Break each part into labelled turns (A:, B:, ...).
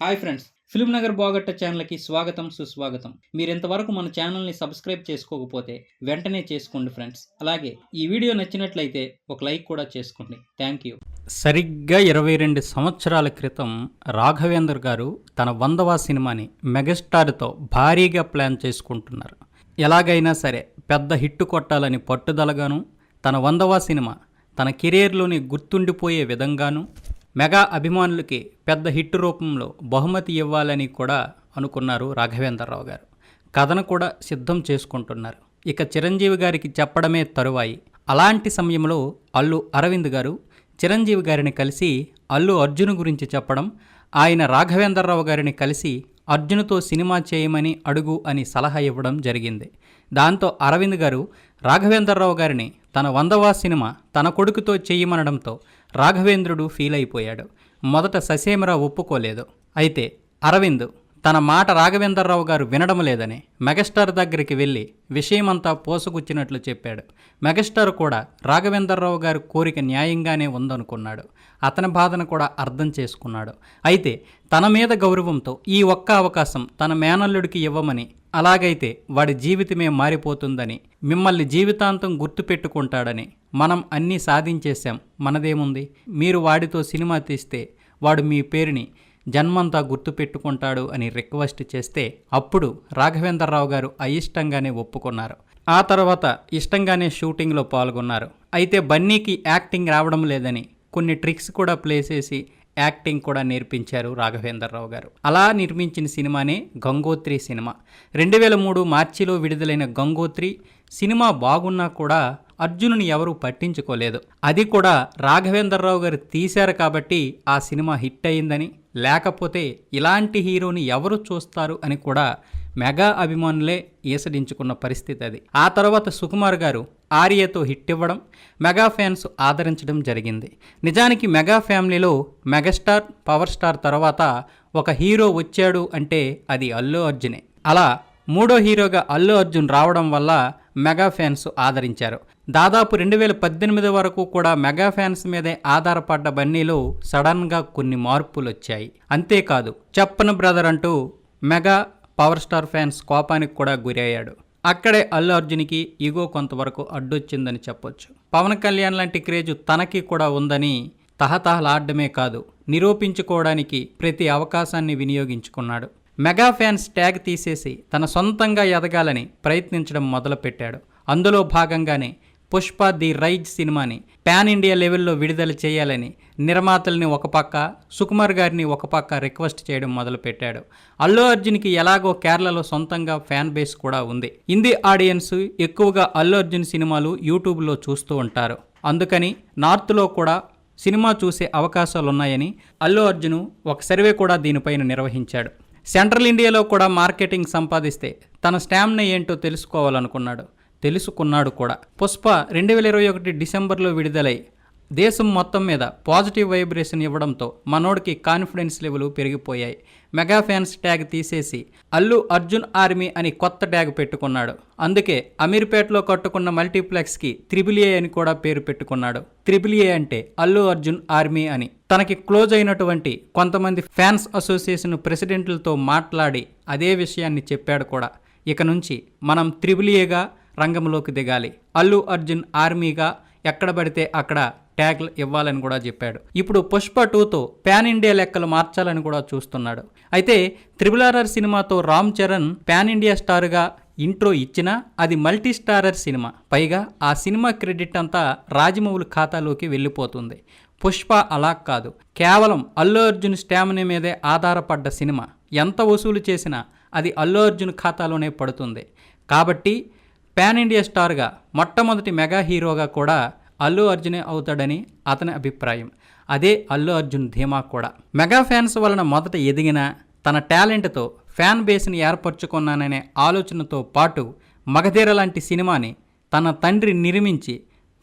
A: Hi friends film Nagar బాగట్ట ఛానల్కి స్వాగతం సుస్వాగతం. మీరు ఇంతవరకు మన ఛానల్ని సబ్స్క్రైబ్ చేసుకోకపోతే వెంటనే చేసుకోండి ఫ్రెండ్స్. అలాగే ఈ వీడియో నచ్చినట్లయితే ఒక లైక్ కూడా చేసుకోండి. Thank you. సరిగ్గా ఇరవై రెండు సంవత్సరాల క్రితం రాఘవేందర్ గారు తన వందవ సినిమాని మెగాస్టార్తో భారీగా ప్లాన్ చేసుకుంటున్నారు. ఎలాగైనా సరే పెద్ద హిట్ కొట్టాలని పట్టుదలగాను తన వందవ సినిమా తన కెరీర్లోని గుర్తుండిపోయే విధంగాను మెగా అభిమానులకి పెద్ద హిట్ రూపంలో బహుమతి ఇవ్వాలని కూడా అనుకున్నారు రాఘవేంద్రరావు గారు. కథను కూడా సిద్ధం చేసుకుంటున్నారు. ఇక చిరంజీవి గారికి చెప్పడమే తరువాయి. అలాంటి సమయంలో అల్లు అరవింద్ గారు చిరంజీవి గారిని కలిసి అల్లు అర్జున్ గురించి చెప్పడం ఆయన రాఘవేంద్రరావు గారిని కలిసి అర్జున్తో సినిమా చేయమని అడుగు అని సలహా ఇవ్వడం జరిగింది. దాంతో అరవింద్ గారు రాఘవేంద్రరావు గారిని తన వందవా సినిమా తన కొడుకుతో చేయమనడంతో రాఘవేంద్రుడు ఫీల్ అయిపోయాడు. మొదట ససేమరావు ఒప్పుకోలేదు. అయితే అరవింద్ తన మాట రాఘవేంద్రరావు గారు వినడం లేదని మెగాస్టార్ దగ్గరికి వెళ్ళి విషయమంతా పోసుగుచ్చినట్లు చెప్పాడు. మెగాస్టార్ కూడా రాఘవేంద్రరావు గారి కోరిక న్యాయంగానే ఉందనుకున్నాడు. అతని బాధను కూడా అర్థం చేసుకున్నాడు. అయితే తన మీద గౌరవంతో ఈ ఒక్క అవకాశం తన మేనల్లుడికి ఇవ్వమని అలాగైతే వాడి జీవితమే మారిపోతుందని మిమ్మల్ని జీవితాంతం గుర్తుపెట్టుకుంటాడని మనం అన్నీ సాధించేశాం. మనదేముంది? మీరు వాడితో సినిమా తీస్తే వాడు మీ పేరుని జన్మంతా గుర్తుపెట్టుకుంటాడు అని రిక్వెస్ట్ చేస్తే అప్పుడు రాఘవేంద్రరావు గారు అయిష్టంగానే ఒప్పుకున్నారు. ఆ తర్వాత ఇష్టంగానే షూటింగ్లో పాల్గొన్నారు. అయితే బన్నీకి యాక్టింగ్ రావడం లేదని కొన్ని ట్రిక్స్ కూడా ప్లే చేసి యాక్టింగ్ కూడా నేర్పించారు రాఘవేంద్రరావు గారు. అలా నిర్మించిన సినిమానే గంగోత్రి సినిమా. రెండు వేల మూడు మార్చిలో విడుదలైన గంగోత్రి సినిమా బాగున్నా కూడా అర్జునుని ఎవరూ పట్టించుకోలేదు. అది కూడా రాఘవేంద్రరావు గారు తీశారు కాబట్టి ఆ సినిమా హిట్ అయిందని లేకపోతే ఇలాంటి హీరోని ఎవరు చూస్తారు అని కూడా మెగా అభిమానులే ఈసడించుకున్న పరిస్థితి అది. ఆ తర్వాత సుకుమార్ గారు ఆర్యతో హిట్ ఇవ్వడం మెగా ఫ్యాన్స్ ఆదరించడం జరిగింది. నిజానికి మెగా ఫ్యామిలీలో మెగాస్టార్ పవర్ స్టార్ తర్వాత ఒక హీరో వచ్చాడు అంటే అది అల్లు అర్జునే. అలా మూడో హీరోగా అల్లు అర్జున్ రావడం వల్ల మెగా ఫ్యాన్స్ ఆదరించారు. దాదాపు రెండు వేల పద్దెనిమిది వరకు కూడా మెగా ఫ్యాన్స్ మీదే ఆధారపడ్డ బన్నీలో సడన్గా కొన్ని మార్పులు వచ్చాయి అంతేకాదు చెప్పను బ్రదర్ అంటూ మెగా పవర్ స్టార్ ఫ్యాన్స్ కోపానికి కూడా గురయ్యాడు. అక్కడే అల్లు అర్జున్కి ఇగో కొంతవరకు అడ్డొచ్చిందని చెప్పొచ్చు. పవన్ కళ్యాణ్ లాంటి క్రేజు తనకి కూడా ఉందని తహతహలాడమే కాదు నిరూపించుకోవడానికి ప్రతి అవకాశాన్ని వినియోగించుకున్నాడు. మెగా ఫ్యాన్స్ ట్యాగ్ తీసేసి తన సొంతంగా ఎదగాలని ప్రయత్నించడం మొదలుపెట్టాడు. అందులో భాగంగానే పుష్ప ది రైజ్ సినిమాని పాన్ ఇండియా లెవెల్లో విడుదల చేయాలని నిర్మాతల్ని ఒక పక్క సుకుమార్ గారిని ఒక పక్క రిక్వెస్ట్ చేయడం మొదలుపెట్టాడు. అల్లు అర్జున్కి ఎలాగో కేరళలో సొంతంగా ఫ్యాన్ బేస్ కూడా ఉంది. హిందీ ఆడియన్స్ ఎక్కువగా అల్లు అర్జున్ సినిమాలు యూట్యూబ్లో చూస్తూ ఉంటారు. అందుకని నార్త్లో కూడా సినిమా చూసే అవకాశాలున్నాయని అల్లు అర్జున్ ఒక సర్వే కూడా దీనిపైన నిర్వహించాడు. సెంట్రల్ ఇండియాలో కూడా మార్కెటింగ్ సంపాదిస్తే తన స్టామినా ఏంటో తెలుసుకోవాలనుకున్నాడు. తెలుసుకున్నాడు కూడా. పుష్ప రెండు వేల ఇరవై ఒకటి డిసెంబర్లో విడుదలై దేశం మొత్తం మీద పాజిటివ్ వైబ్రేషన్ ఇవ్వడంతో మనోడికి కాన్ఫిడెన్స్ లెవెల్ పెరిగిపోయాయి. మెగా ఫ్యాన్స్ ట్యాగ్ తీసేసి అల్లు అర్జున్ ఆర్మీ అని కొత్త ట్యాగ్ పెట్టుకున్నాడు. అందుకే అమీర్పేటలో కట్టుకున్న మల్టీప్లెక్స్కి త్రిబుల్ ఏ అని కూడా పేరు పెట్టుకున్నాడు. త్రిబుల్ ఏ అంటే అల్లు అర్జున్ ఆర్మీ అని. తనకి క్లోజ్ అయినటువంటి కొంతమంది ఫ్యాన్స్ అసోసియేషన్ ప్రెసిడెంట్లతో మాట్లాడి అదే విషయాన్ని చెప్పాడు కూడా. ఇక నుంచి మనం త్రిబుల్ ఏగా రంగంలోకి దిగాలి. అల్లు అర్జున్ ఆర్మీగా ఎక్కడ పడితే అక్కడ ట్యాగ్లు ఇవ్వాలని కూడా చెప్పాడు. ఇప్పుడు పుష్ప టూతో పాన్ ఇండియా లెక్కలు మార్చాలని కూడా చూస్తున్నాడు. అయితే త్రిబుల్ ఆర్ఆర్ సినిమాతో రామ్ చరణ్ ప్యాన్ ఇండియా స్టార్గా ఇంట్రో ఇచ్చినా అది మల్టీ స్టారర్ సినిమా. పైగా ఆ సినిమా క్రెడిట్ అంతా రాజమౌళి ఖాతాలోకి వెళ్ళిపోతుంది. పుష్ప అలా కాదు. కేవలం అల్లు అర్జున్ స్టామినా మీదే ఆధారపడ్డ సినిమా. ఎంత వసూలు చేసినా అది అల్లు అర్జున్ ఖాతాలోనే పడుతుంది. కాబట్టి పాన్ ఇండియా స్టార్గా మొట్టమొదటి మెగా హీరోగా కూడా అల్లు అర్జునే అవుతాడని అతని అభిప్రాయం. అదే అల్లు అర్జున్ ధీమా కూడా. మెగా ఫ్యాన్స్ వలన మొదట ఎదిగిన తన టాలెంట్తో ఫ్యాన్ బేస్ని ఏర్పరచుకున్నాననే ఆలోచనతో పాటు మగధీర లాంటి సినిమాని తన తండ్రి నిర్మించి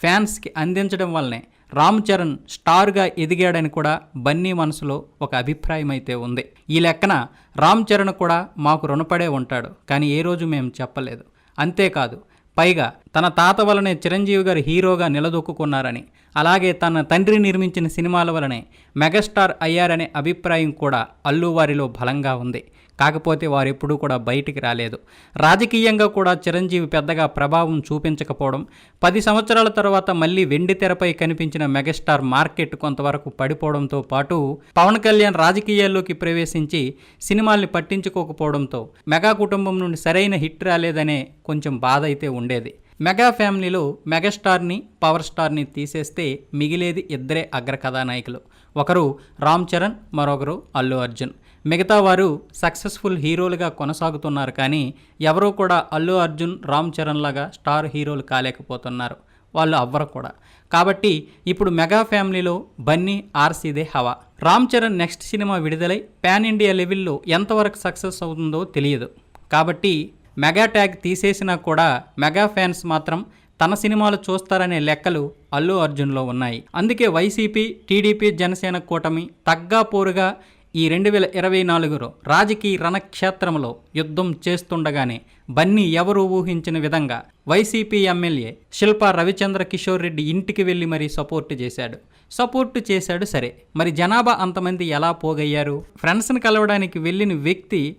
A: ఫ్యాన్స్కి అందించడం వల్లనే రామ్ చరణ్ స్టార్గా ఎదిగాడని కూడా బన్నీ మనసులో ఒక అభిప్రాయం అయితే ఉంది. ఈ లెక్కన రామ్ చరణ్ కూడా మాకు రుణపడే ఉంటాడు. కానీ ఏ రోజు మేము చెప్పలేదు. అంతేకాదు పైగా తన తాత వలనే చిరంజీవి గారు హీరోగా నిలదొక్కున్నారని అలాగే తన తండ్రి నిర్మించిన సినిమాల వలనే మెగాస్టార్ అయ్యారనే అభిప్రాయం కూడా అల్లు వారిలో బలంగా ఉంది. కాకపోతే వారు ఎప్పుడూ కూడా బయటికి రాలేదు. రాజకీయంగా కూడా చిరంజీవి పెద్దగా ప్రభావం చూపించకపోవడం పది సంవత్సరాల తర్వాత మళ్ళీ వెండి తెరపై కనిపించిన మెగాస్టార్ మార్కెట్ కొంతవరకు పడిపోవడంతో పాటు పవన్ కళ్యాణ్ రాజకీయాల్లోకి ప్రవేశించి సినిమాల్ని పట్టించుకోకపోవడంతో మెగా కుటుంబం నుండి సరైన హిట్ రాలేదనే కొంచెం బాధ అయితే ఉండేది. మెగా ఫ్యామిలీలో మెగాస్టార్ని పవర్ స్టార్ని తీసేస్తే మిగిలేది ఇద్దరే అగ్ర కథానాయకులు ఒకరు రామ్ చరణ్ మరొకరు అల్లు అర్జున్. మిగతా వారు సక్సెస్ఫుల్ హీరోలుగా కొనసాగుతున్నారు కానీ ఎవరూ కూడా అల్లు అర్జున్ రామ్ చరణ్ లాగా స్టార్ హీరోలు కాలేకపోతున్నారు. వాళ్ళు అవ్వరు కూడా. కాబట్టి ఇప్పుడు మెగా ఫ్యామిలీలో బన్నీ ఆర్సీదే హవా. రామ్ చరణ్ నెక్స్ట్ సినిమా విడుదలై పాన్ ఇండియా లెవెల్లో ఎంతవరకు సక్సెస్ అవుతుందో తెలియదు. కాబట్టి మెగా ట్యాగ్ తీసేసినా కూడా మెగా ఫ్యాన్స్ మాత్రం తన సినిమాలు చూస్తారనే లెక్కలు అల్లు అర్జున్లో ఉన్నాయి. అందుకే వైసీపీ టీడీపీ జనసేన కూటమి తగ్గా పోరుగా ఈ రెండు వేల ఇరవై నాలుగులో రాజకీయ రణక్షేత్రంలో యుద్ధం చేస్తుండగానే బన్నీ ఎవరు ఊహించిన విధంగా వైసీపీ ఎమ్మెల్యే శిల్పా రవిచంద్ర కిషోర్ రెడ్డి ఇంటికి వెళ్ళి మరీ సపోర్ట్ చేశాడు. సపోర్ట్ చేశాడు సరే. మరి జనాభా అంతమంది ఎలా పోగయ్యారు? ఫ్రెండ్స్ని కలవడానికి వెళ్ళిన వ్యక్తి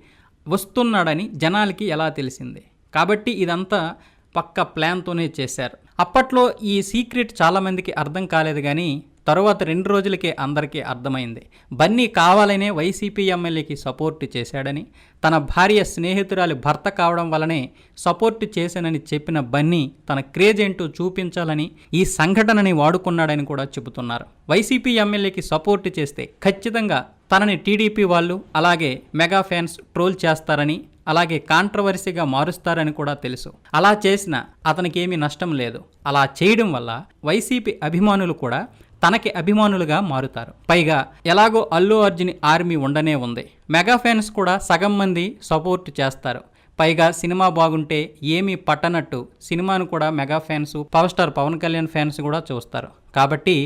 A: వస్తున్నాడని జనాలకి ఎలా తెలిసింది? కాబట్టి ఇదంతా పక్క ప్లాన్తోనే చేశారు. అప్పట్లో ఈ సీక్రెట్ చాలామందికి అర్థం కాలేదు కానీ తరువాత రెండు రోజులకే అందరికీ అర్థమైంది. బన్నీ కావాలనే వైసీపీ ఎమ్మెల్యేకి సపోర్ట్ చేశాడని తన భార్య స్నేహితురాలి భర్త కావడం వలనే సపోర్ట్ చేశానని చెప్పిన బన్నీ తన క్రేజ్ ఏంటో చూపించాలని ఈ సంఘటనని వాడుకున్నాడని కూడా చెబుతున్నారు. వైసీపీ ఎమ్మెల్యేకి సపోర్ట్ చేస్తే ఖచ్చితంగా తనని టీడీపీ వాళ్ళు అలాగే మెగా ఫ్యాన్స్ ట్రోల్ చేస్తారని అలాగే కాంట్రవర్సీగా మారుస్తారని కూడా తెలుసు. అలా చేసిన అతనికి ఏమీ నష్టం లేదు. అలా చేయడం వల్ల వైసీపీ అభిమానులు కూడా తనకి అభిమానులుగా మారుతారు. పైగా ఎలాగో అల్లు అర్జున్ ఆర్మీ ఉండనే ఉంది. మెగా ఫ్యాన్స్ కూడా సగం మంది సపోర్ట్ చేస్తారు. పైగా సినిమా బాగుంటే ఏమీ పట్టనట్టు సినిమాను కూడా mega fans power star Pawan Kalyan fans కూడా చూస్తారు. కాబట్టి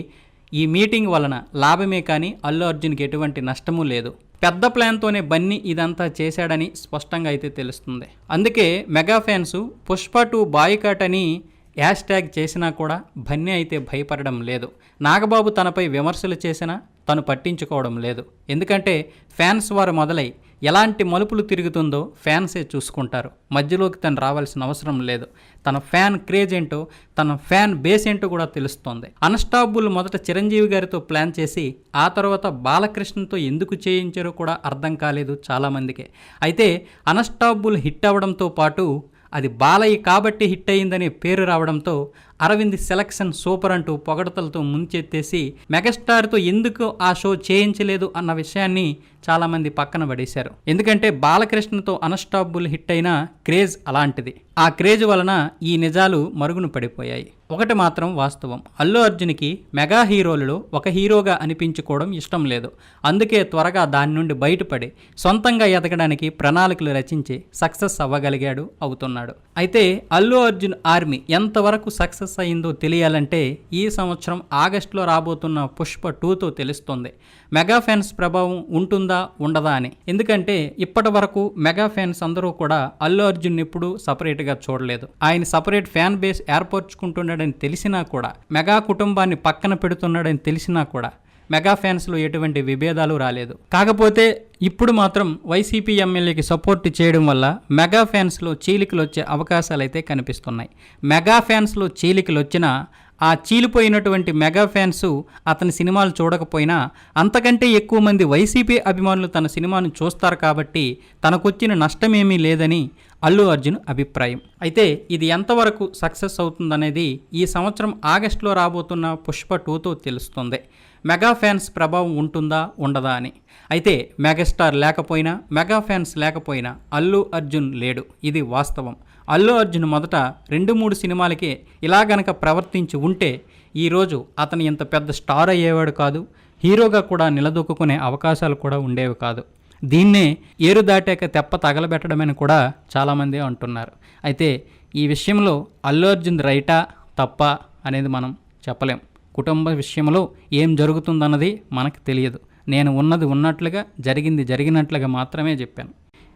A: ఈ మీటింగ్ వలన లాభమే కానీ అల్లు అర్జున్కి ఎటువంటి నష్టము లేదు. పెద్ద ప్లాన్తోనే బన్నీ ఇదంతా చేశాడని స్పష్టంగా అయితే తెలుస్తుంది. అందుకే mega fans Pushpa two boycott అని యాష్ ట్యాగ్ చేసినా కూడా బన్నీ అయితే భయపడడం లేదు. నాగబాబు తనపై విమర్శలు చేసినా తను పట్టించుకోవడం లేదు. ఎందుకంటే ఫ్యాన్స్ వారు మొదలై ఎలాంటి మలుపులు తిరుగుతుందో ఫ్యాన్సే చూసుకుంటారు. మధ్యలోకి తను రావాల్సిన అవసరం లేదు. తన ఫ్యాన్ క్రేజ్ ఏంటో తన ఫ్యాన్ బేస్ ఏంటో కూడా తెలుస్తోంది. అన్స్టాపుల్ మొదట చిరంజీవి గారితో ప్లాన్ చేసి ఆ తర్వాత బాలకృష్ణతో ఎందుకు చేయించారో కూడా అర్థం కాలేదు చాలామందికి. అయితే అన్స్టాపుల్ హిట్ అవ్వడంతో పాటు అది బాలయ్య కాబట్టి హిట్ అయిందనే పేరు రావడంతో అరవింద్ సెలక్షన్ సూపర్ అంటూ పొగడతలతో ముంచెత్తేసి మెగాస్టార్తో ఎందుకు ఆ షో చేయించలేదు అన్న విషయాన్ని చాలామంది పక్కన పడేశారు. ఎందుకంటే బాలకృష్ణతో అన్స్టాపుల్ హిట్ అయిన క్రేజ్ అలాంటిది. ఆ క్రేజ్ వలన ఈ నిజాలు మరుగున పడిపోయాయి. ఒకటి మాత్రం వాస్తవం. అల్లు అర్జున్కి మెగా హీరోలలో ఒక హీరోగా అనిపించుకోవడం ఇష్టం లేదు. అందుకే త్వరగా దాని నుండి బయటపడి సొంతంగా ఎదగడానికి ప్రణాళికలు రచించి సక్సెస్ అవ్వగలిగాడు అవుతున్నాడు. అయితే అల్లు అర్జున్ ఆర్మీ ఎంతవరకు సక్సెస్ అయిందో తెలియాలంటే ఈ సంవత్సరం ఆగస్టులో రాబోతున్న పుష్ప టూతో తెలుస్తుంది. మెగా ఫ్యాన్స్ ప్రభావం ఉంటుందా ఉండదా అని. ఎందుకంటే ఇప్పటి వరకు మెగా ఫ్యాన్స్ అందరూ కూడా అల్లు అర్జున్ ఎప్పుడు సపరేట్గా చూడలేదు. ఆయన సపరేట్ ఫ్యాన్ బేస్ ఏర్పరచుకుంటున్నాడని తెలిసినా కూడా మెగా కుటుంబాన్ని పక్కన పెడుతున్నాడని తెలిసినా కూడా మెగా ఫ్యాన్స్లో ఎటువంటి విభేదాలు రాలేదు. కాకపోతే ఇప్పుడు మాత్రం వైసీపీ ఎమ్మెల్యేకి సపోర్ట్ చేయడం వల్ల మెగా ఫ్యాన్స్లో చీలికలు వచ్చే అవకాశాలు అయితే కనిపిస్తున్నాయి. మెగా ఫ్యాన్స్లో చీలికలు వచ్చినా ఆ చీలిపోయినటువంటి మెగా ఫ్యాన్స్ అతని సినిమాలు చూడకపోయినా అంతకంటే ఎక్కువ మంది వైసీపీ అభిమానులు తన సినిమాను చూస్తారు కాబట్టి తనకొచ్చిన నష్టమేమీ లేదని అల్లు అర్జున్ అభిప్రాయం. అయితే ఇది ఎంతవరకు సక్సెస్ అవుతుందనేది ఈ సంవత్సరం ఆగస్టులో రాబోతున్న పుష్ప టూతో తెలుస్తుంది. మెగా ఫ్యాన్స్ ప్రభావం ఉంటుందా ఉండదా అని. అయితే మెగాస్టార్ లేకపోయినా మెగా ఫ్యాన్స్ లేకపోయినా అల్లు అర్జున్ లేడు. ఇది వాస్తవం. అల్లు అర్జున్ మొదట రెండు మూడు సినిమాలకే ఇలా గనక ప్రవర్తించి ఉంటే ఈరోజు అతను ఇంత పెద్ద స్టార్ అయ్యేవాడు కాదు హీరోగా కూడా నిలదొక్కునే అవకాశాలు కూడా ఉండేవి కాదు. దీన్నే ఏరు దాటాక తెప్ప తగలబెట్టడమని కూడా చాలామంది అంటున్నారు. అయితే ఈ విషయంలో అల్లు అర్జున్ రైటా తప్ప అనేది మనం చెప్పలేం. కుటుంబ విషయంలో ఏం జరుగుతుందన్నది మనకు తెలియదు. నేను ఉన్నది ఉన్నట్లుగా జరిగింది జరిగినట్లుగా మాత్రమే చెప్పాను.